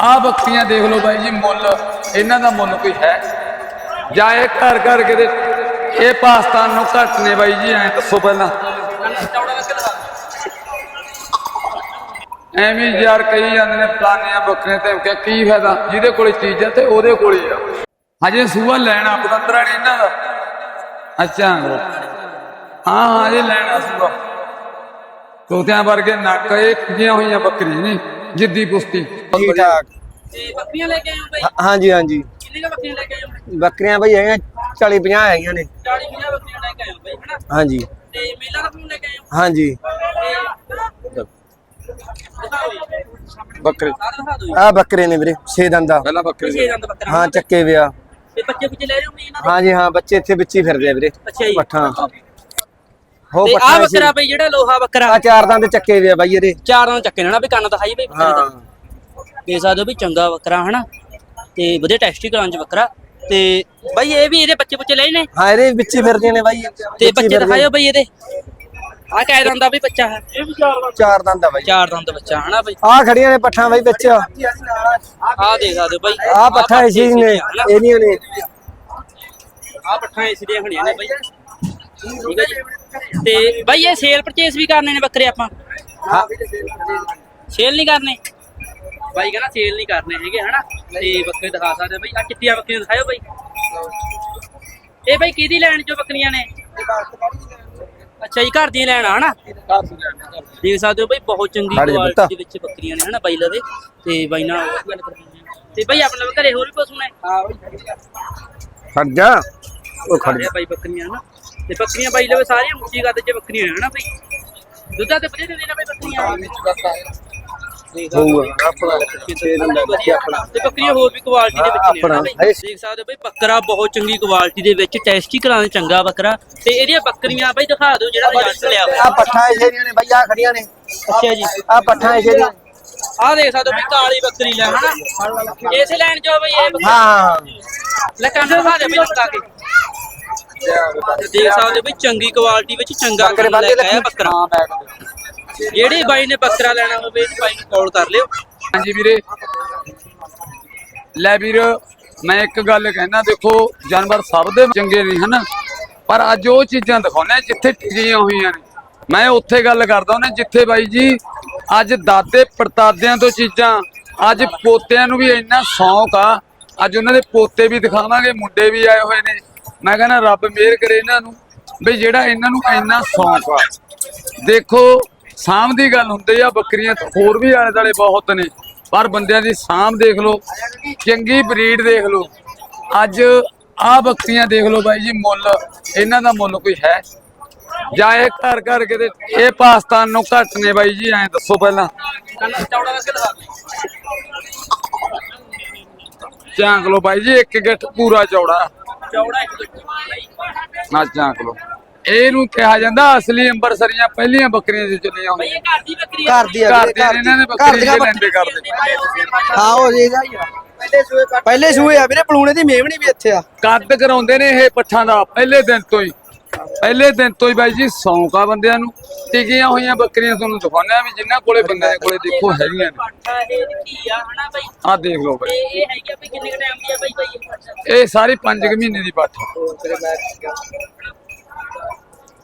ਆ ਬੱਕਰੀਆਂ ਦੇਖ ਲਓ ਬਾਈ ਜੀ, ਮੁੱਲ, ਇਹਨਾਂ ਦਾ ਮੁੱਲ ਕੋਈ ਹੈ? ਜਾਂ ਇਹ ਘਰ ਘਰ ਕਿਤੇ, ਇਹ ਪਾਕਿਸਤਾਨ ਨੂੰ ਘੱਟ ਨੇ ਬਾਈ ਜੀ, ਐਂ ਦੱਸੋ ਪਹਿਲਾਂ। ਐਵੇਂ ਯਾਰ ਕਈ ਜਾਂਦੇ ਨੇ ਫਲਾਨੀਆਂ ਬੱਕਰੀਆਂ ਤੇ ਕਿਹਾ ਕੀ ਫਾਇਦਾ? ਜਿਹਦੇ ਕੋਲੇ ਚੀਜ਼ ਆ ਤੇ ਉਹਦੇ ਕੋਲੇ ਆ। ਹਜੇ ਸੂਆ ਲੈਣਾ ਪਤੰਦਰਾ ਨੇ ਇਹਨਾਂ ਦਾ। ਅੱਛਾ। ਹਾਂ ਹਾਂ, ਇਹ ਲੈਣਾ ਸੂਆ। ਤੋਤਿਆਂ ਵਰਗੇ ਨੱਕ, ਇਹ ਕੁਝੀਆਂ ਹੋਈਆਂ ਬੱਕਰੀਆਂ ਨੇ। ਜਿੱਦੀ ਪੁਸਤੀ ਠੀਕ ਠਾਕ। ਤੇ ਬੱਕਰੀਆਂ ਲੈ ਕੇ ਆਏ ਹੋ ਹਾਂਜੀ ਹਾਂਜੀ। ਕਿੰਨੇ ਕੁ ਬੱਕਰੀਆਂ ਲੈ ਕੇ ਆਏ ਹੋ ਬੱਕਰੀਆਂ ਬਈ ਹੈਗੀਆਂ 40 50 ਹੈਗੀਆਂ ਨੇ। 40 50 ਬੱਕਰੀਆਂ ਲੈ ਕੇ ਆਏ ਹੋ ਬਾਈ ਹਨਾ? ਹਾਂਜੀ। ਤੇ ਮੇਲਾ ਦਾ ਫੋਨ ਲੈ ਕੇ ਆਏ ਹੋ? ਹਾਂਜੀ। ਤੇ ਦਿਖਾਓ ਜੀ। ਬੱਕਰੇ ਆ ਬੱਕਰੇ ਨੇ ਵੀਰੇ ਛੇ ਦੰਦਾ ਪਹਿਲਾਂ ਬੱਕਰੇ ਛੇ ਰੰਗ ਬੱਕਰਾ। ਹਾਂ ਚੱਕੇ ਵਿਆ ਤੇ ਬੱਚੇ ਪਿੱਛੇ ਲੈ ਰਹੇ ਹੋ ਇਹਨਾਂ ਦੇ? ਹਾਂਜੀ ਹਾਂ ਬੱਚੇ ਇੱਥੇ ਵਿੱਚ ਹੀ ਫਿਰਦੇ ਆ ਵੀਰੇ। ਅੱਛਾ ਜੀ। ਪੱਠਾਂ। ਹੋ ਤੇ ਆ ਬੱਕਰਾ ਬਈ ਜਿਹੜਾ ਲੋਹਾ ਬੱਕਰਾ। ਆ ਚਾਰ ਦੰਦ ਚੱਕੇ ਵਿਆ ਬਾਈ ਇਹਦੇ। ਚਾਰਾਂ ਚੱਕੇ ਨਾ ਵੀ ਕੰਨ ਦਿਖਾਈ ਬਈ। ਬੱਕਰੇ ਦੇ ਦੇ ਸਕਦੇ ਹੋ ਵੀ ਚੰਗਾ ਬੱਕਰਾ ਹਨਾ? ਤੇ ਵਧੀਆ ਟੈਸਟੀ ਕਰਾਂ ਚ ਬੱਕਰਾ। ਤੇ ਬਾਈ ਇਹ ਵੀ ਇਹਦੇ ਬੱਚੇ ਬੱਚੇ ਲਏ ਨੇ? ਹਾਂ ਇਹਦੇ ਵਿੱਚ ਹੀ ਫਿਰਦੀਆਂ ਨੇ ਬਾਈ। ਤੇ ਬੱਚੇ। ਦਿਖਾਇਓ ਬਈ ਇਹਦੇ। ਆ ਕਹਿ ਦੰਦਾ ਵੀ ਬੱਚਾ। ਹੈ ਇਹ ਵੀ ਚਾਰ ਚਾਰ ਦੰਦ ਆ ਬਾਈ। ਚਾਰ ਦੰਦ ਬੱਚਾ ਹਨਾ ਬਈ? ਆ ਖੜੀਆਂ ਨੇ ਪੱਠਾਂ ਬਾਈ ਵਿੱਚ। ਆ। ਦੇਖ ਸਕਦੇ ਹੋ ਬਈ। ਆ ਪੱਠਾਂ ਇਸੀ ਨੇ? ਇਹਦੀਆਂ ਨੇ ਆ ਪੱਠਾਂ ਇਸ ਦੀਆਂ ਖੜੀਆਂ ਨੇ ਬਾਈ। ਠੀਕ ਹੈ ਜੀ। ਤੇ ਬਾਈ ਇਹ ਸੇਲ ਪਰਚੇਸ ਵੀ ਕਰਨੇ ਨੇ ਬੱਕਰੇ ਆਪਾਂ। ਹਾਂ। ਸੇਲ ਨਹੀਂ ਕਰਨੇ। ਬਾਈ ਕਹਿੰਦਾ ਸੇਲ ਨਹੀਂ ਕਰਨੇ ਹੈਗੇ ਹਨਾ? ਤੇ ਬੱਕਰੇ ਦਿਖਾ ਸਕਦੇ ਬਾਈ। ਆ ਚਿੱਟੀਆਂ ਬੱਕਰੀਆਂ ਦਿਖਾਇਓ ਬਾਈ। ਇਹ ਬਾਈ ਕਿਹਦੀ ਲੈਣ ਚੋਂ ਬੱਕਰੀਆਂ ਨੇ? ਅੱਛਾ ਜੀ ਘਰ ਦੀਆਂ ਲੈਣ ਆ ਹਨਾ? ਦੇਖ ਸਕਦੇ ਹੋ ਬਾਈ ਬਹੁਤ ਚੰਗੀ ਕੁਆਲਿਟੀ। ਦੇ ਵਿੱਚ ਬੱਕਰੀਆਂ ਨੇ ਹਨਾ ਬਾਈ ਲਵੇ। ਤੇ ਬਾਈ ਨਾਲ ਗੱਲ ਤੇ ਬਾਈ ਆਪਣੇ ਘਰੇ ਹੋਰ ਵੀ ਪਸ਼ੂ ਨੇ? ਹਾਂ ਖੜ ਜਾ। ਉਹ ਖੜ ਖੜਿਆ ਬਾਈ ਬੱਕਰੀਆਂ ਹਨਾ? ਤੇ ਬੱਕਰੀਆਂ ਬਾਈ ਲਵੇ ਸਾਰੀਆਂ ਉੱਚੀ ਕੱਦ 'ਚ ਬੱਕਰੀਆਂ ਨੇ ਹਨਾ ਬਾਈ? ਦੁੱਧਾਂ ਤੇ ਦਿੰਦੇ ਨੇ ਬਾਈ ਬੱਕਰੀਆਂ? ਹੋਊਗਾ। ਆਪਣਾ ਛੇ ਆ ਬੱਚੇ ਆਪਣਾ। ਤੇ ਬੱਕਰੀਆਂ ਹੋਰ ਵੀ ਕੁਆਲਿਟੀ ਦੇ ਵਿੱਚ ਨੇ ਆਪਣਾ, ਦੇਖ ਸਕਦੇ ਹੋ ਬਾਈ ਬੱਕਰਾ ਬਹੁਤ ਚੰਗੀ ਕੁਆਲਿਟੀ ਦੇ ਵਿੱਚ ਟੈਸਟੀ ਕਰਾਂ ਚੰਗਾ ਬੱਕਰਾ। ਤੇ ਇਹਦੀਆਂ ਬੱਕਰੀਆਂ ਬਾਈ ਦਿਖਾ ਦਿਓ ਜਿਹੜਾ ਰਿਜ਼ਲਟ ਲਿਆ ਆ ਹੋਇਆ। ਪੱਠਾਂ ਇਸੇ ਦੀਆਂ ਨੇ ਬਾਈ ਆ ਖੜੀਆਂ ਨੇ। ਅੱਛਾ ਜੀ। ਆ ਪੱਠਾਂ ਇਸੇ ਦੀਆਂ ਆਹ ਦੇਖ ਸਕਦੇ ਹੋ ਬਾਈ ਕਾਲੀ ਬੱਕਰੀ ਲੈ ਹਨਾ? ਇਸੇ ਲੈਣ ਜੋ ਬਾਈ ਇਹ ਬੱਕਰੀ। ਹਾਂ। ਲੈ ਕੰਨ ਦਿਖਾ ਦੇ ਬਾਈ ਲੁਕਾ ਕੇ। ਦੇਖ ਸਕਦੇ ਹੋ ਬਾਈ ਚੰਗੀ ਕੁਆਲਿਟੀ ਵਿੱਚ ਚੰਗਾ ਬੱਕਰੇ ਲੈ ਕੇ ਆਇਆ ਬੱਕਰਾ। ਜਿਹੜੇ ਬਾਈ ਨੇ ਬੱਕਰਾ ਲੈਣਾ ਹੋਵੇ ਇਸ ਬਾਈ ਨੂੰ ਕਾਲ ਕਰ ਲਿਓ। ਹਾਂਜੀ ਵੀਰੇ। ਲੈ ਵੀਰ ਮੈਂ ਇੱਕ ਗੱਲ ਕਹਿਣਾ ਦੇਖੋ ਜਾਨਵਰ ਸਭ ਦੇ ਚੰਗੇ ਨਹੀਂ ਹਨ? ਪਰ ਅੱਜ ਉਹ ਚੀਜ਼ਾਂ ਦਿਖਾਉਣੇ ਜਿੱਥੇ ਟਿਕੀਆਂ ਹੋਈਆਂ ਨੇ। ਮੈਂ ਉੱਥੇ ਗੱਲ ਕਰਦਾ ਉਹਨੇ ਜਿੱਥੇ ਬਾਈ ਜੀ ਅੱਜ ਦਾਦੇ ਪੜਦਾਦਿਆਂ ਤੋਂ ਚੀਜ਼ਾਂ ਅੱਜ ਪੋਤਿਆਂ ਨੂੰ ਵੀ ਇੰਨਾ ਸ਼ੌਂਕ ਆ ਅੱਜ ਉਹਨਾਂ ਦੇ ਪੋਤੇ ਵੀ ਦਿਖਾਵਾਂਗੇ ਮੁੰਡੇ ਵੀ ਆਏ ਹੋਏ ਨੇ। ਮੈਂ ਕਹਿੰਦਾ ਰੱਬ ਮਿਹਰ ਕਰੇ ਇਹਨਾਂ ਨੂੰ, ਵੀ ਜਿਹੜਾ ਇਹਨਾਂ ਨੂੰ ਇੰਨਾ ਸ਼ੌਂਕ ਆ। ਦੇਖੋ, ਸਾਂਭ ਦੀ ਗੱਲ ਹੁੰਦੀ ਆ, ਬੱਕਰੀਆਂ ਹੋਰ ਵੀ ਆਲੇ ਦਾਲੇ ਬਹੁਤ ਨੇ, ਪਰ ਬੰਦਿਆਂ ਦੀ ਸਾਂਭ ਦੇਖ ਲਓ, ਚੰਗੀ ਬਰੀਡ ਦੇਖ ਲਓ। ਅੱਜ ਆਹ ਬੱਕਰੀਆਂ ਦੇਖ ਲਓ ਬਾਈ ਜੀ, ਮੁੱਲ, ਇਹਨਾਂ ਦਾ ਮੁੱਲ ਕੋਈ ਹੈ। ਜਾਂ ਇਹ ਘਰ ਘਰ ਕਿਤੇ, ਇਹ ਪਾਕਿਸਤਾਨ ਨੂੰ ਘੱਟ ਨੇ ਬਾਈ ਜੀ, ਐਂ ਦੱਸੋ ਪਹਿਲਾਂ। ਕੰਨ ਚੌੜਾ ਲਓ ਬਾਈ ਜੀ, ਇੱਕ ਗਿੱਠ ਪੂਰਾ ਚੌੜਾ। ਨਾ ਝਾਂਕ ਲਓ। ਇਹਨੂੰ ਕਿਹਾ ਜਾਂਦਾ ਅਸਲੀ ਅੰਬਰਸਰੀਆਂ ਪਹਿਲੀਆਂ ਬੱਕਰੀਆਂ ਚ ਚੱਲੀਆਂ ਬਈ ਹੋਈਆਂ ਇਹ ਘਰ ਦੀ ਬੱਕਰੀ ਘਰ ਦੀ ਆ ਘਰ ਨੇ ਇਹਨਾਂ ਨੇ ਬੱਕਰੀ ਜੇ ਲੈਂਦੇ ਕਰਦੇ ਹਾਂ ਜੀਗਾ ਹੀ ਆ। ਪਹਿਲੇ ਸੂਏ ਆ ਵੀਰੇ ਪਲੂਣੇ ਦੀ ਮੇਵਣੀ ਵੀ ਇੱਥੇ ਆ। ਕੱਦ ਕਰਾਉਂਦੇ ਨੇ ਇਹ ਪੱਠਾਂ ਦਾ ਪਹਿਲੇ ਦਿਨ ਤੋਂ ਹੀ। ਪਹਿਲੇ ਦਿਨ ਤੋਂ ਹੀ ਬਾਈ ਜੀ ਸੌਂਕ ਬੰਦਿਆਂ ਨੂੰ, ਟਿਕੀਆਂ ਹੋਈਆਂ ਬੱਕਰੀਆਂ ਤੁਹਾਨੂੰ ਦਿਖਾਉਂਦੇ ਵੀ ਜਿਨ੍ਹਾਂ ਕੋਲੇ ਬੰਦਿਆਂ ਕੋਲੇ ਦੇਖੋ ਹੈਗੀਆਂ ਨੇ। ਪਾਠਾ ਇਹ ਕੀ ਆ ਹਨਾ ਬਈ ਆਹ ਦੇਖ ਲਓ ਬਾਈ। ਇਹ ਹੈਗੀ ਆ ਬਈ ਕਿੰਨੇ ਟਾਈਮ ਦੀ ਆ ਬਈ ਬਈ ਇਹ ਸਾਰੀ 5 ਮਹੀਨੇ ਦੀ ਪੱਠ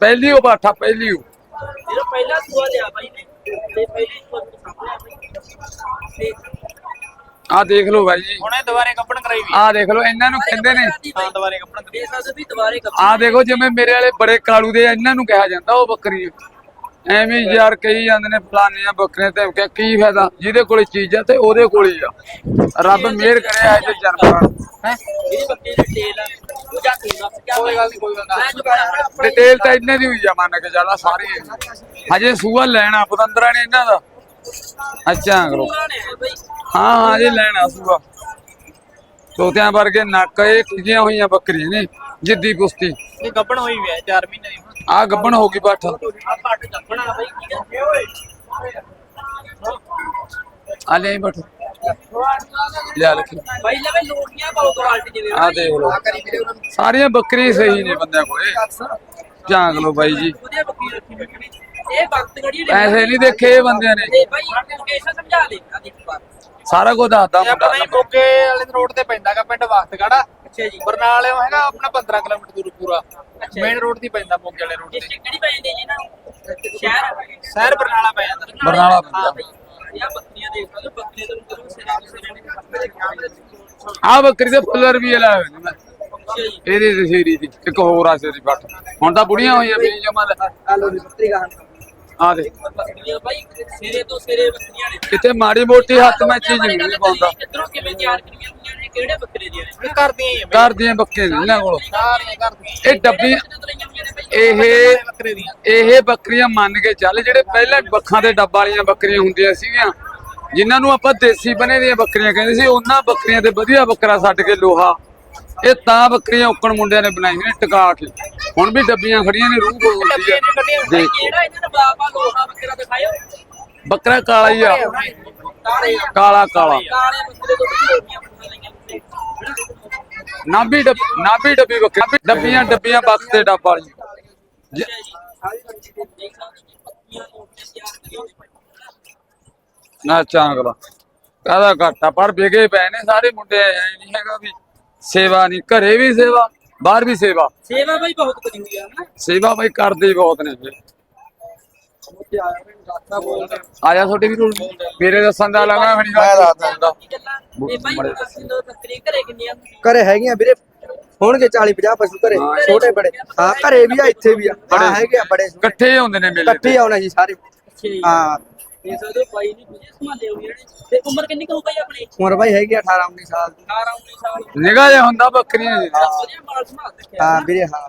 ਪਹਿਲੀ ਉਹ ਪੱਠ ਆ, ਪਹਿਲੀ ਉਹ। ਪਹਿਲਾ ਸੂਆ ਲਿਆ ਬਾਈ ਨੇ, ਤੇ ਪਹਿਲੀ ਸੂਆ ਸਾਹਮਣੇ ਆ ਬਈ। ਆਹ ਦੇਖ ਲਓ ਬਾਈ ਜੀ। ਹੁਣੇ ਦੁਬਾਰੇ ਕੱਪਣ ਕਰਾਈ ਵੀ। ਆਹ ਦੇਖ ਲਓ ਇਹਨਾਂ ਨੂੰ ਕਹਿੰਦੇ ਨੇ। ਹਾਂ ਦੁਬਾਰੇ ਕੱਪਣ ਕਰਾਈ। ਇਹ ਵੀ ਦੁਬਾਰੇ ਕੱਪਣ ਆਹ ਦੇਖੋ ਜਿਵੇਂ ਮੇਰੇ ਵਾਲੇ ਬੜੇ ਕਾਲੂ ਦੇ ਆ, ਇਹਨਾਂ ਨੂੰ ਕਿਹਾ ਜਾਂਦਾ ਉਹ ਬੱਕਰੀਆਂ ਐਵੇਂ ਯਾਰ ਕਹੀ ਜਾਂਦੇ ਨੇ ਫਲਾਨੀਆਂ ਬੱਕਰੀਆਂ ਤੇ ਕਿਹਾ ਕੀ ਫਾਇਦਾ? ਜਿਹਦੇ ਕੋਲੇ ਚੀਜ਼ ਆ ਤੇ ਉਹਦੇ ਕੋਲ ਆ। ਰੱਬ ਮਿਹਰ ਕਰੇ ਆ ਤੇ ਨੂੰ ਹੈ? ਜਿਹੜੀ ਬੱਕਰੀ ਦੀ ਟੇਲ ਆ। ਉਹ ਜਾ ਕੇ ਦੱਸ ਕਿਆ ਕੋਈ ਗੱਲ ਨਹੀਂ ਕੋਈ ਗੱਲ ਨਹੀਂ ਡਿਟੇਲ ਤਾਂ ਇਹਨਾਂ ਦੀ ਹੋਈ ਆ ਮੰਨ ਕੇ ਚੱਲਾ ਸਾਰੀ। ਹਜੇ ਸੂਆ ਲੈਣਾ ਪਤੰਦਰਾ ਨੇ ਇਹਨਾਂ ਦਾ। ਅੱਛਾ ਕਰੋ ਹਾਂ ਹਾਂ ਇਹ ਲੈਣਾ ਸੂਆ ਤੋਤਿਆਂ ਵਰਗੇ ਨੱਕ ਇਹ ਟਿਕੀਆਂ ਹੋਈਆਂ ਬੱਕਰੀਆਂ ਨੇ ਜਿੱਦੀ ਕੁਸ਼ਤੀ। ਇਹ ਗੱਬਣ ਹੋਈ ਵੀ ਹੈ 4 ਮਹੀਨੇ ਦੀ ਆ ਗੱਬਣ ਹੋ ਗਈ ਪੱਠ। ਆ ਪੱਟ ਗੱਬਣਾ ਬਈ ਠੀਕ ਹੈ ਓਏ ਆ ਲੈ ਬੱਠ ਲਿਆ ਲਿਖੀ। ਬਾਈ ਲਵੇ ਲੋਟੀਆਂ ਪਾਓ ਕੁਆਲਿਟੀ ਜਿਵੇਂ। ਆ ਦੇਖ ਲਓ। ਸਾਰੀਆਂ ਬੱਕਰੀਆਂ ਸਹੀ ਨੇ ਬੰਦਿਆਂ ਕੋਲੇ। ਝਾਂਕ ਲਓ ਬਾਈ ਜੀ। ਵਧੀਆ ਬੱਕਰੀ ਰੱਖੀ ਬੈਠੀ ਇਹ ਵਕਤ ਘੜੀ ਪੈਸੇ ਨਹੀਂ ਦੇਖੇ ਇਹ ਬੰਦਿਆਂ ਨੇ। ਤੇ ਬਾਈ ਲੋਕੇਸ਼ਨ ਸਮਝਾ ਦੇ ਆ ਦੇਖ ਪਾ ਸਾਰਾ ਕੁਝ ਦੱਸਦਾ ਇਹ ਆਪਣਾ ਮੁੰਡਾ ਹੀ ਮੋਗੇ ਵਾਲੇ ਰੋਡ ਤੇ ਪੈਂਦਾਗਾ ਪਿੰਡ ਵਖਤਗੜਾ ਅੱਛਾ ਜੀ। ਬਰਨਾਲੇ ਹੈਗਾ ਆਪਣਾ 15 ਕਿਲੋਮੀਟਰ ਦੂਰ ਪੂਰਾ। ਮੇਨ ਰੋਡ ਤੇ ਹੀ ਪੈਂਦਾ ਮੋਗੇ ਵਾਲੇ ਰੋਡ ਤੇ। ਡਿਸਟ੍ਰਿਕਟ ਕਿਹੜੀ ਪੈ ਜਾਂਦੀ ਜੀ ਇਹਨਾਂ ਨੂੰ? ਸ਼ਹਿਰ? ਸ਼ਹਿਰ ਬਰਨਾਲਾ ਪੈ ਜਾਂਦਾ। ਬਰਨਾਲਾ ਹਾਂ ਪੈਂਦਾ। ਬਈ ਯਾ ਬੱਕਰੀਆਂ ਦੇਖ ਹੋ, ਬੱਕਰੀਆਂ ਤੋਂ ਕਰੋ ਸਿਰੇ ਸਿਰੇ ਨੇ। ਆ ਬੱਕਰੀ ਦੇ ਫੁੱਲਰ ਵੀ ਲਾਏ ਹੋਏ ਨੇ। ਮੈਂ ਅੱਛਾ ਜੀ। ਇਹਦੇ ਤੇ ਸ਼ੇਰੀ ਦੀ ਇੱਕ ਹੋਰ ਆ ਸ਼ੇਰੀ ਪੱਟ ਹੁਣ ਤਾਂ ਬੁੜੀਆਂ ਹੋਈਆਂ ਵੀ ਜਮਾ ਆਲੂ ਦੀ ਪੱਤਰੀ ਗਾਹਾਂ ਆ ਦੇ। ਬੱਕਰੀਆਂ ਬਾਈ ਸਿਰੇ ਤੋਂ ਸਿਰੇ ਬੱਕਰੀਆਂ ਨੇ ਕਿਤੇ ਮਾੜੀ ਮੋਟੀ ਹੱਥ ਮੈਂ ਚੀਜ਼ ਨਹੀਂ ਪਾਉਂਦਾ ਕਿੱਧਰੋਂ ਕਿਵੇਂ ਤਿਆਰ ਕਰੀਆਂ ਹੋਈਆਂ ਨੇ? ਕਿਹੜੇ ਬੱਕਰੇ ਦੀਆਂ ਨੇ? ਕਰਦੀਆਂ ਹੀ ਆ ਘਰ ਦੀਆਂ ਬੱਕਰੀਆਂ ਨੇ ਇਹਨਾਂ ਕੋਲ। ਸਾਰੀਆਂ ਕਰਦੀਆਂ। ਇਹ ਡੱਬੀ ਇਹ ਇਹ ਬੱਕਰੇ ਦੀਆਂ? ਇਹ ਬੱਕਰੀਆਂ ਮੰਨ ਕੇ ਚੱਲ ਜਿਹੜੇ ਪਹਿਲਾਂ ਬੱਖਾਂ ਦੇ ਡੱਬ ਵਾਲੀਆਂ ਬੱਕਰੀਆਂ ਹੁੰਦੀਆਂ ਸੀਗੀਆਂ ਜਿਨ੍ਹਾਂ ਨੂੰ ਆਪਾਂ ਦੇਸੀ ਬਣੇ ਦੀਆਂ ਬੱਕਰੀਆਂ ਕਹਿੰਦੇ ਸੀ ਉਹਨਾਂ ਬੱਕਰੀਆਂ ਤੇ ਵਧੀਆ ਬੱਕਰਾ ਛੱਡ ਕੇ ਲੋਹਾ ਇਹ ਤਾਂ ਬੱਕਰੀਆਂ ਉੱਕਣ ਮੁੰਡਿਆਂ ਨੇ ਬਣਾਈਆਂ ਨੇ ਟਿਕਾ ਕੇ। ਹੁਣ ਵੀ ਡੱਬੀਆਂ ਖੜੀਆਂ ਨੇ ਰੂਹ ਬੋਲਦੀ ਆ ਦੇਖ। ਜਿਹੜਾ ਇਹਨਾਂ ਦਾ ਬਾਬਾ ਲੋਹਾ ਬੱਕਰਾ ਦਿਖਾਇਓ। ਬੱਕਰਾ ਕਾਲਾ ਹੀ ਆ। ਕਾਲੇ ਕਾਲਾ ਨਾਭੀ ਡੱਬ ਨਾਭੀ ਡੱਬੀ ਬੱਕਰੀ। ਡੱਬੀਆਂ ਡੱਬੀਆਂ ਬੱਕ ਤੇ ਡੱਬ ਵਾਲੀਆਂ ਜ- ਨਾ। ਚਾਂਗਲਾ। ਕਾਹਦਾ ਘਾਟਾ? ਪਰ ਵਿਗੇ ਪਏ ਨੇ ਸਾਰੇ ਮੁੰਡੇ ਐ ਨਹੀਂ ਹੈਗਾ ਵੀ। ਸੇਵਾ ਨਹੀਂ ਘਰੇ ਵੀ ਸੇਵਾ ਬਾਹਰ ਵੀ ਸੇਵਾ। ਸੇਵਾ ਬਾਈ ਬਹੁਤ ਕਰੀ ਆ ਹਨਾ ਸੇਵਾ ਬਈ ਕਰਦੇ ਹੀ ਬਹੁਤ ਨੇ ਜਾ। ਤੁਹਾਡੇ ਵੀ ਰੋਲ? ਮੇਰੇ ਦੱਸਣ ਦਾ ਲਗਾ ਖੜੀ ਮੈਂ ਦੱਸਦਾ। ਇਹ ਬਾਈ ਦੋ ਬੱਕਰੀ ਘਰੇ ਕਿੰਨੀਆਂ ਘਰੇ ਹੈਗੀਆਂ ਵੀਰੇ ਹੋਣਗੇ 40 50 ਪਸ਼ੂ ਘਰੇ ਛੋਟੇ ਬੜੇ। ਹਾਂ ਘਰੇ ਵੀ ਆ ਇੱਥੇ ਵੀ ਆ। ਹਾਂ ਹੈਗੇ ਆ ਬੜੇ। ਇਕੱਠੇ ਹੁੰਦੇ ਨੇ ਮੇਲੇ ਇਕੱਠੇ ਆਉਣਾ ਜੀ ਸਾਰੇ। ਜੀ ਹਾਂ? ਬਾਈ ਨੇ ਵਧੀਆ ਸੰਭਾਲੇ ਤੇ ਉਮਰ ਕਿੰਨੀ ਕੁ ਹੋ ਗਈ ਆਪਣੀ? ਉਮਰ ਬਾਈ ਹੈਗੀ ਆ 18 19 ਸਾਲ ਦੀ। 18 19 ਸਾਲ। ਨਿਗਾਹ ਜਿਹਾ ਹੁੰਦਾ ਬੱਕਰੀਆਂ ਦੀ ਵਧੀਆ ਮਾਲ ਸੰਭਾਲ ਰੱਖਿਆ ਹਾਂ ਵੀਰੇ ਹਾਂ।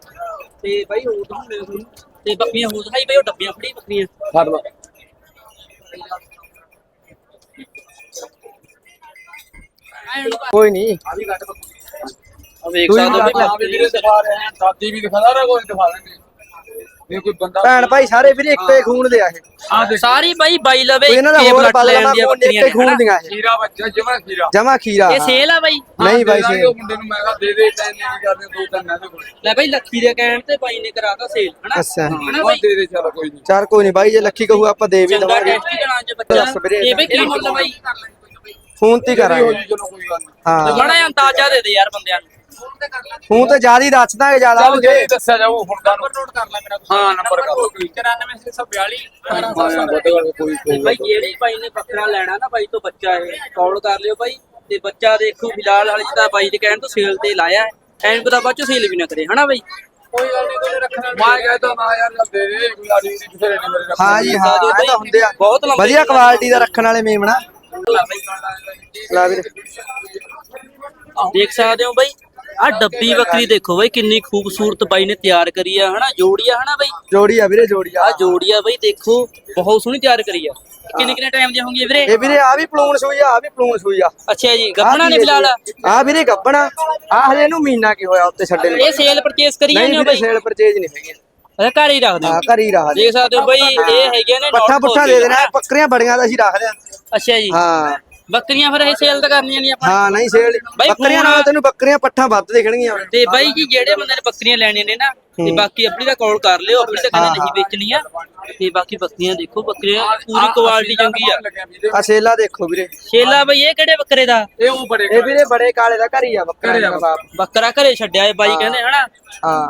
ਤੇ ਬਾਈ ਹੋਰ ਤਾਂ ਹੁੰਦੇ ਤੁਹਾਨੂੰ ਤੇ ਬੱਕਰੀਆਂ ਹੋਰ ਦਿਖਾਈ ਬਾਈ ਉਹ ਡੱਬੀਆਂ ਫੜੀ ਬੱਕਰੀਆਂ। ਫੜ ਲਾ ਕੋਈ ਨਹੀਂ ਆ ਵੇਖ ਤੂੰ ਹੀ ਸਕਦੇ ਹੋ ਵੀ ਵੀਡੀਓ ਦਿਖਾ ਰਹੇ ਆ। ਦਾਦੀ ਵੀ ਦਿਖਾ ਸਾਰਾ ਕੁਝ ਦਿਖਾ ਦਿੰਦੇ। ਇਹ ਕੋਈ ਬੰਦਾ ਭੈਣ ਭਾਈ ਸਾਰੇ ਵੀਰੇ ਇੱਕੋ ਖੂਨ ਦੇ ਆ ਇਹ। ਆ ਦੇਖ। ਸਾਰੀ ਬਾਈ ਬਾਈ ਲਵੇ ਕੋਈ ਇਹਨਾਂ ਦਾ ਇੱਕੇ ਹੋਰ ਬਲੱਡ ਲੈਣ ਦੀਆਂ ਇੱਕੋ ਬੱਕਰੀਆਂ ਹੀ ਨੇ ਖੂਨ? ਦੀਆਂ ਇਹ। ਖੀਰਾ ਬੱਚਾ ਜਮਾ ਖੀਰਾ। ਜਮਾ ਖੀਰਾ। ਇਹ ਸੇਲ ਆ ਬਾਈ। ਨਹੀਂ ਬਾਈ ਸੇ ਉਹ ਮੁੰਡੇ ਨੂੰ ਮੈਂ ਕਿਹਾ ਦੇ ਦੇ ਟੈਨ ਨਹੀਂ ਕਰਦੇ ਦੋ ਤਿੰਨ ਇਹਦੇ ਕੋਲ। ਲੈ ਬਾਈ ਲੱਖੀ ਦੇ ਕਹਿਣ ਤੇ ਬਾਈ ਨੇ ਕਰਾਤਾ ਸੇਲ ਹਨਾ? ਅੱਛਾ। ਹਨਾ ਦੇ ਦੇ ਚੱਲ ਕੋਈ ਨਹੀਂ। ਚਾਰ ਕੋਈ ਨਹੀਂ ਬਾਈ ਜੇ ਲੱਖੀ ਕਹੂ ਆਪਾਂ ਦੇ ਵੀ ਚੰਗਾ ਦਵਾਂਗੇ। ਟੈਸਟੀ ਕਰਾਂ ਚ ਬੱਚਾ। ਦੱਸ ਵੀਰੇ। ਇਹ ਬਈ ਕੀ ਮੁੱਲ ਬਾਈ? ਫੋਨ ਤੇ ਹੀ ਹੋ ਕਰਾਂਗੇ। ਜੀ ਚਲੋ ਕੋਈ ਗੱਲ ਨਹੀਂ। ਹਾਂ। ਬੜਾ ਅੰਦਾਜ਼ਾ ਦੇ ਦੇ ਯਾਰ ਬੰਦਿਆਂ ਨੂੰ। ਫੋਨ ਤੇ ਜ਼ਿਆਦਾ ਹੀ ਦੱਸ ਦਾਂਗੇ ਜ਼ਿਆਦਾ ਚੱਲ ਜੇ ਦੱਸਿਆ ਜਾਊ ਹੁਣ ਦਾ ਨੋਟ ਕਰ ਲੈ ਮੇਰਾ ਹਾਂ ਨੰਬਰ ਕਰ 94642 ਹਾਂ ਵੱਡੇ ਵੱਡੇ ਕੋਈ ਤੇ ਬਾਈ ਜਿਹੜੇ ਬਾਈ ਨੇ ਬੱਕਰਾ ਲੈਣਾ ਨਾ ਬਾਈ ਤੋਂ ਬੱਚਾ ਇਹ ਕਾਲ ਕਰ ਲਿਓ ਬਾਈ। ਤੇ ਬੱਚਾ ਦੇਖੋ ਫਿਲਹਾਲ ਵਾਲੀ ਤਾਂ ਬਾਈ ਦੇ ਕਹਿਣ ਤੋਂ ਸੇਲ ਤੇ ਲਾਇਆ ਐਨ ਪਤਾ ਬਾਅਦ ਚ ਸੇਲ ਵੀ ਨਾ ਕਰੇ ਹਨਾ ਬਾਈ? ਕੋਈ ਗੱਲ ਨਹੀਂ ਕੋਈ ਰੱਖਣਾ ਮੈਂ ਕਹਿੰਦਾ ਨਾ ਯਾਰ ਦੇ ਦੇ ਕੋਈ ਆੜੀ ਦੀ ਬਥੇਰੇ ਨੇ ਮੇਰੇ ਨਾਲ ਹਾਂ ਜੀ ਹਾਂ ਇਹ ਤਾਂ ਹੁੰਦੇ ਆ। ਬਹੁਤ ਲੰਬੇ ਵਧੀਆ ਕੁਆਲਿਟੀ ਦਾ ਰੱਖਣ ਵਾਲੇ ਮੇਮਣਾ ਲਾ ਵੀਰੇ। ਦੇਖ ਸਕਦੇ ਹੋ ਬਾਈ ਆ ਡੱਬੀ ਬੱਕਰੀ ਦੇਖੋ ਬਾਈ ਕਿੰਨੀ ਖੂਬਸੂਰਤ ਬਾਈ ਨੇ ਤਿਆਰ ਕਰੀ ਆ ਹਨਾ? ਜੋੜੀ ਆ ਹਨਾ ਬਾਈ? ਜੋੜੀ ਆ ਵੀਰੇ ਜੋੜੀ ਆ। ਆ ਜੋੜੀ ਆ ਬਾਈ ਦੇਖੋ ਬਹੁਤ ਸੋਹਣੀ ਤਿਆਰ ਕਰੀ ਆ। ਕਿੰਨੇ ਕਿੰਨੇ ਟਾਈਮ ਦੀ ਹੋਣਗੀ ਵੀਰੇ? ਇਹ ਵੀਰੇ ਆ ਵੀ ਪਲੂਣ ਸੂਈ ਆ ਆ ਵੀ ਪਲੂਣ ਸੂਈ ਆ। ਅੱਛਾ ਜੀ ਗੱਪਣਾ ਨੇ ਫਿਲਹਾਲ? ਆ ਵੀਰੇ ਗੱਬਣਾ। ਆ ਹਜੇ ਇਹਨੂੰ ਮਹੀਨਾ ਕੀ ਹੋਇਆ ਉੱਤੇ ਛੱਡੇ ਨੂੰ? ਇਹ ਸੇਲ ਪਰਚੇਸ ਕਰੀ ਜਾਂਦੇ ਹੋ ਬਾਈ? ਸੇਲ ਪਰਚੇਜ ਨਹੀਂ ਹੈਗੀ। ਇਹ ਘਰ ਹੀ ਰੱਖਦੇ ਹੋ? ਆ ਘਰ ਹੀ ਰਹਾ ਦੇਖ ਸਕਦੇ ਹੋ ਬਾਈ ਇਹ ਹੈਗੇ ਨੇ ਪੱਠਾ ਪੁੱਠਾ ਦੇ ਦੇਣਾ ਬੱਕਰੀਆਂ ਬੜੀਆਂ ਦਾ ਅਸੀਂ ਰੱਖਦੇ ਆ ਅੱਛਾ ਜੀ। ਹਾਂ। ਬੱਕਰੀਆਂ ਫਿਰ ਇਹ ਸੇਲ ਤਾਂ ਕਰਨੀਆਂ ਨਹੀਂ ਆਪਾਂ। ਹਾਂ ਨਹੀਂ ਸੇਲ ਬਾਈ ਬੱਕਰੀਆਂ ਨਾਲ ਤੈਨੂੰ ਬੱਕਰੀਆਂ ਪੱਠਾ ਵੱਧ ਦੇਖਣਗੀਆਂ। ਤੇ ਬਾਈ ਜੀ ਜਿਹੜੇ ਬੰਦੇ ਨੇ ਬੱਕਰੀਆਂ ਲੈਣੀਆਂ ਨੇ ਨਾ ਤੇ ਬਾਕੀ ਆਪਣੀ ਦਾ ਕਾਲ ਕਰ ਲਿਓ ਆਪਣੀ ਤਾਂ ਕਹਿੰਦੇ ਨਹੀਂ ਵੇਚਣੀਆਂ। ਤੇ ਬਾਕੀ ਬੱਕਰੀਆਂ ਦੇਖੋ ਬੱਕਰੀਆਂ ਪੂਰੀ ਕੁਆਲਿਟੀ ਚੰਗੀ ਆ। ਆ ਸੇਲਾ ਦੇਖੋ ਵੀਰੇ। ਛੇਲਾ ਬਈ ਇਹ ਕਿਹੜੇ ਬੱਕਰੇ ਦਾ? ਇਹ ਉਹ ਬੜੇ ਇਹ ਵੀਰੇ ਬੜੇ ਕਾਲੇ ਦਾ ਘਰ ਹੀ ਆ ਬੱਕਰਾ ਦਾ ਬੱਕਰਾ ਘਰੇ ਛੱਡਿਆ ਇਹ ਬਾਈ ਕਹਿੰਦੇ ਹਨਾ। ਹਾਂ।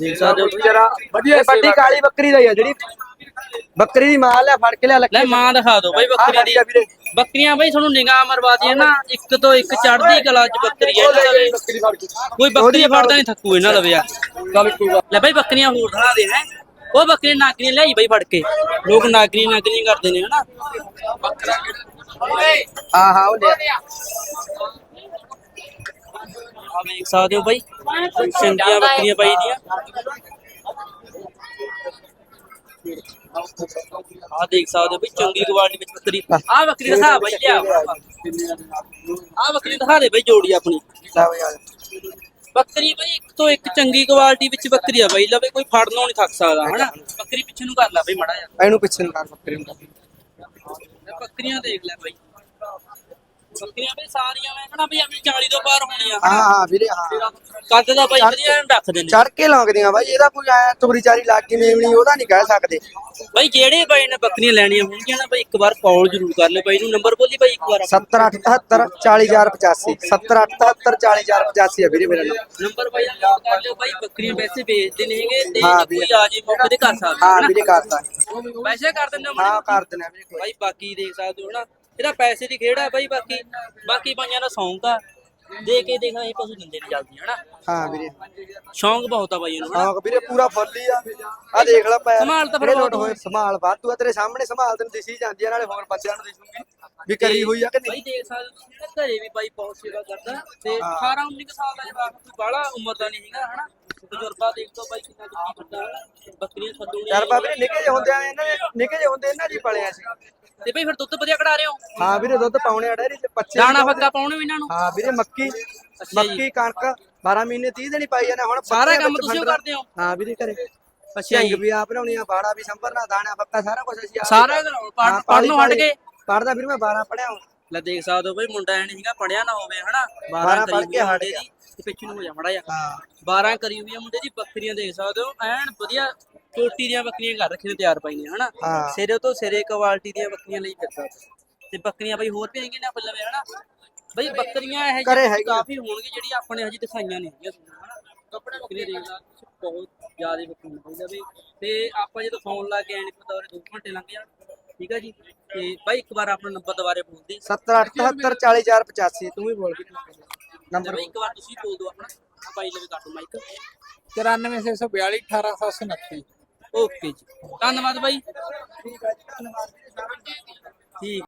ਦੇਖ ਸਕਦੇ ਹੋ ਜਰਾ ਵੱਡੀ ਕਾਲੀ ਬੱਕਰੀ ਦਾ ਹੀ ਆ ਜਿਹੜੀ। ਬੱਕਰੀ ਦੀ ਮਾਲ ਆ ਫੜ ਕੇ ਲਿਆ ਲੈ ਮਾਂ ਦਿਖਾ ਦਿਓ ਬਾਈ ਬੱਕਰੀ। ਦੀ। ਬੱਕਰੀਆਂ ਬਾਈ ਤੁਹਾਨੂੰ ਨਿਗਾਹ ਮਰਵਾ ਦਈਏ ਨਾ ਇੱਕ ਤੋਂ ਇੱਕ ਚੜ੍ਹਦੀ ਕਲਾ ਚ ਬੱਕਰੀ ਹੈ ਇਹਨਾਂ ਦਾ। ਬੱਕਰੀ ਕੋਈ ਬੱਕਰੀ ਫੜਦਾ ਨਹੀਂ ਥੱਕੂ ਇਹਨਾਂ ਦਾ ਵੀ ਯਾਰ ਚੱਲ ਕੋਈ ਗੱਲ ਲੈ ਬਾਈ ਬੱਕਰੀਆਂ ਹੋਰ ਦਿਖਾ ਦੇ ਹੈ। ਉਹ ਬੱਕਰੀ ਨਾਗਰੀਆਂ ਲਿਆਈ ਬਾਈ ਫੜ ਕੇ। ਲੋਕ ਨਾਗਰੀ ਨਾਗਰੀ ਕਰਦੇ ਨੇ ਹਨਾ। ਹਾਂ ਹਾਂ ਉਹ ਲਿਆ। ਆ ਵੇਖ ਸਕਦੇ ਹੋ ਬਾਈ। ਚੰਗੀਆਂ ਬੱਕਰੀਆਂ ਬਾਈ ਦੀਆਂ ਆ ਦੇਖ ਸਕਦੇ ਹੋ ਬਾਈ ਚੰਗੀ ਕੁਆਲਿਟੀ ਵਿੱਚ ਬੱਕਰੀ। ਆ ਬੱਕਰੀ ਦਿਖਾ ਬਾਈ ਲਿਆ। ਆ ਬੱਕਰੀ ਦਿਖਾ ਦੇ ਬਾਈ ਜੋੜੀ ਆਪਣੀ। ਬੱਕਰੀ ਬਾਈ ਇੱਕ ਤੋਂ ਇੱਕ ਚੰਗੀ ਕੁਆਲਿਟੀ ਵਿੱਚ ਬੱਕਰੀ ਆ ਬਾਈ। ਲਵੇ ਕੋਈ ਫੜਨੋਂ ਨਹੀਂ ਥੱਕ ਸਕਦਾ ਹਨਾ? ਬੱਕਰੀ ਪਿੱਛੇ ਨੂੰ ਕਰ ਲੈ ਬਾਈ ਮੜਾ ਜਾ ਇਹਨੂੰ ਪਿੱਛੇ ਨੂੰ ਕਰ ਬੱਕਰੀ ਨੂੰ। ਬੱਕਰੀਆਂ ਦੇਖ ਲੈ ਬਾਈ। ਬੱਕਰੀਆਂ ਵੀ ਸਾਰੀਆਂ ਮੈਂ ਕਹਣਾ ਵੀ ਆਪਣੀ 40 ਤੋਂ ਪਾਰ ਹੋਣੀਆਂ ਹਾਂ ਹਾਂ ਵੀਰੇ ਹਾਂ। ਕੱਦ ਦਾ ਬਾਈ ਵਧੀਆ ਐਨ ਰੱਖ ਦਿੰਦੇ ਚੜ ਕੇ ਲੌਂਗਦੀਆਂ ਬਾਈ ਇਹਦਾ ਕੋਈ ਐ ਤੁਰੀ ਚਾਰੀ ਲੱਗ ਗਈ ਮੇਵਣੀ ਉਹਦਾ ਨਹੀਂ ਕਹਿ ਸਕਦੇ। ਬਾਈ ਜਿਹੜੇ ਬਾਈ ਨੇ ਬੱਕਰੀਆਂ ਲੈਣੀਆਂ ਹੋਣਗੀਆਂ ਨਾ ਬਾਈ ਇੱਕ ਵਾਰ ਕਾਲ ਜ਼ਰੂਰ ਕਰ ਲੈ ਬਾਈ ਨੂੰ ਨੰਬਰ ਬੋਲੀ ਬਾਈ ਇੱਕ ਵਾਰ 7877 40085 7877 40085 ਹੈ ਵੀਰੇ ਮੇਰਾ ਨਾਮ ਨੰਬਰ ਬਾਈ ਦਾ note ਕਰ ਲਿਓ ਬਾਈ ਬੱਕਰੀਆਂ ਵੈਸੇ ਵੇਚਦੇ ਨਹੀਂ ਹੈਗੇ ਤੇ ਹਾਂ ਵੀਰੇ। ਕੋਈ ਆ ਜੇ ਮੌਕੇ ਤੇ ਕਰ ਸਕਦਾ ਹਾਂ ਵੀਰੇ ਕਰਦਾ ਵੈਸੇ ਕਰ ਦਿੰਦੇ ਹੋ ਹਾਂ ਕਰ ਦਿੰਦੇ ਆ ਵੀਰੇ ਕੋਈ। ਬਾਈ ਬਾਕੀ ਦੇਖ ਸਕਦੇ ਹੋ ਨਾ ਇਹਦਾ ਪੈਸੇ ਦੀ ਖੇਡ ਹੈ ਬਾਈ ਬਾਕੀ ਬਾਕੀ ਬਾਈਆਂ ਦਾ ਸ਼ੌਂਕ ਆ। ਦੇ ਕੇ ਦੇਖਾਂ ਇਹ ਪਸ਼ੂ ਦਿੰਦੇ ਨਹੀਂ ਜਲਦੀ ਹਨਾ? ਹਾਂ ਵੀਰੇ। ਸ਼ੌਂਕ ਬਹੁਤ ਆ ਬਾਈ ਨੂੰ ਹਨਾ? ਹਾਂ ਵੀਰੇ ਪੂਰਾ ਫੁੱਲ ਆ। ਆ ਦੇਖ ਲੈ ਪੈ ਸੰਭਾਲ ਤਾਂ ਫਿਰ ਲੋਟ ਹੋਏ ਸੰਭਾਲ ਵਾਧੂ ਆ ਤੇਰੇ ਸਾਹਮਣੇ ਸੰਭਾਲ ਤੈਨੂੰ ਦਿਸੀ ਜਾਂਦੀ ਆ ਨਾਲੇ ਹੋਰ ਬੱਚਿਆਂ ਨੂੰ ਦਿਸੂਗੀ ਵੀ ਕਰੀ ਹੋਈ ਆ ਕਿ ਬਾਈ ਨਹੀਂ ਦੇਖ ਸਕਦੇ ਨਾ ਘਰੇ ਵੀ ਬਾਈ ਬਹੁਤ ਸੇਵਾ ਕਰਦਾ। ਤੇ ਹਾਂ। 18 19 ਕੁ ਸਾਲ ਦਾ ਜਵਾਕ ਕੋਈ ਬਾਹਲਾ ਉਮਰ ਦਾ ਨਹੀਂ ਹੈਗਾ ਹਨਾ? ਤਜਰਬਾ ਦੇਖ ਤੋਂ ਬਾਈ ਕਿੰਨਾ ਕੁ ਕੀ ਕਰਦਾ ਹਨਾ ਬੱਕਰੀਆਂ ਥੱਲੋਂ ਯਾਰ ਬਾ ਵੀਰੇ ਨਿੱਕੇ ਜਿਹੇ ਹੁੰਦੇ ਆ ਇਹਨਾਂ ਦੇ ਨਿੱਕੇ ਜਿਹੇ ਹੁੰਦੇ ਇਹਨਾਂ ਦੀ ਪਲਿਆ ਸੀ ਤੇ ਬਾਈ ਫਿਰ ਦੁੱਧ ਵਧੀਆ ਕਢਾ ਰਹੇ ਹੋ ਹਾਂ ਵੀਰੇ ਦੁੱਧ ਪਾਉਣੇ ਆ ਡੈਰੀ ਤੇ ਬੱਚੇ ਦਾਣਾ ਫੱਕਾ ਪਾਉਣੇ ਵੀ ਇਹਨਾਂ ਨੂੰ ਹਾਂ ਵੀਰੇ ਮੱਕੀ। ਮੱਕੀ ਕਣਕ 12 ਮਹੀਨੇ 30 ਦਿਨ ਹੀ ਪਾਈ ਜਾਂਦੇ ਹੁਣ ਸਾਰਾ ਕੰਮ ਤੁਸੀਂ। ਕਰਦੇ ਹੋ? ਹਾਂ ਵੀਰੇ ਘਰੇ ਅੱਛਾ ਜੀ ਵੀ ਆਪ ਬਣਾਉਣੀ ਆ ਬਾੜਾ ਵੀ ਸੰਭਰਨਾ ਦਾਣਾ ਪੱਕਾ ਸਾਰਾ ਕੁਝ ਅਸੀਂ ਸਾਰਾ ਪੜ੍ਹਨੋਂ ਹਟ ਕੇ? ਪੜ੍ਹਦਾ ਵੀਰੇ ਮੈਂ 12 ਪੜਿਆ ਹਾਂ ਲੈ ਦੇਖ ਸਕਦੇ ਹੋ ਬਈ ਮੁੰਡਾ ਐ ਨਹੀਂ ਪੜਿਆ ਨਾ ਹੋਵੇ ਹਨਾ 12 ਬਾਰਾਂ ਕਰੀ ਪੜ੍ਹ ਹੋਈ ਕੇ ਹਟ ਗਿਆ। ਪਿੱਛੇ ਨੂੰ ਹੋ ਜਾ ਮੜਾ ਜਾ ਹਾਂ 12 ਕਰੀ ਹੋਈ ਆ ਮੁੰਡੇ ਦੀ ਬੱਕਰੀਆਂ ਦੇਖ ਸਕਦੇ ਹੋ ਐਨ ਵਧੀਆ ਚੋਟੀ ਦੀਆਂ ਬੱਕਰੀਆਂ ਕਰ ਰੱਖੀਆਂ ਨੇ ਤਿਆਰ ਪਾਈ ਨੇ ਹਨਾ? ਹਾਂ। ਸਿਰੇ ਤੋਂ ਸਿਰੇ ਕੁਆਲਿਟੀ ਦੀਆਂ ਬੱਕਰੀਆਂ ਲਈ ਫਿਰਦਾ ਤੇ ਬੱਕਰੀਆਂ ਬਈ ਹੋਰ ਵੀ ਹੈਗੀਆਂ ਨੇ ਬੱਲੇ ਵੇ ਹਨਾ? ਬਈ ਬੱਕਰੀਆਂ ਇਹ ਘਰੇ ਹੈਗੀਆਂ। ਕਾਫੀ ਹੋਣਗੀਆਂ ਜਿਹੜੀਆਂ ਆਪਣੇ ਹਜੇ ਦਿਖਾਈਆਂ ਨਹੀਂ ਹੈਗੀਆਂ ਤੁਹਾਨੂੰ, ਹਨਾ? ਕੱਪੜੇ ਬੱਕਰੀਆਂ ਦੇਖ ਲਾ ਬਹੁਤ ਜ਼ਿਆਦਾ ਬੱਕਰੀਆਂ ਹੋਈਆਂ ਬਈ। ਤੇ ਆਪਾਂ ਜਦੋਂ ਫੋਨ ਲਾ ਕੇ ਨਹੀਂ ਪਤਾ ਉਹ 2 ਘੰਟੇ ਲੰਘ ਜਾਣ ਠੀਕ ਆ ਜੀ? ਤੇ ਬਾਈ ਇੱਕ ਵਾਰ ਆਪਣਾ ਨੰਬਰ ਦੁਬਾਰੇ ਬੋਲ ਦੇ 78 40485 ਤੂੰ ਵੀ ਬੋਲ ਨੰਬਰ ਇੱਕ ਵਾਰ ਤੁਸੀਂ ਬੋਲ ਦਿਓ ਆਪਣਾ। ਆਹ ਬਾਈ ਲਵੇ ਕੱਟ ਮਾਈਕ। 94642 18829 ਓਕੇ ਜੀ। ਧੰਨਵਾਦ ਬਾਈ। ਠੀਕ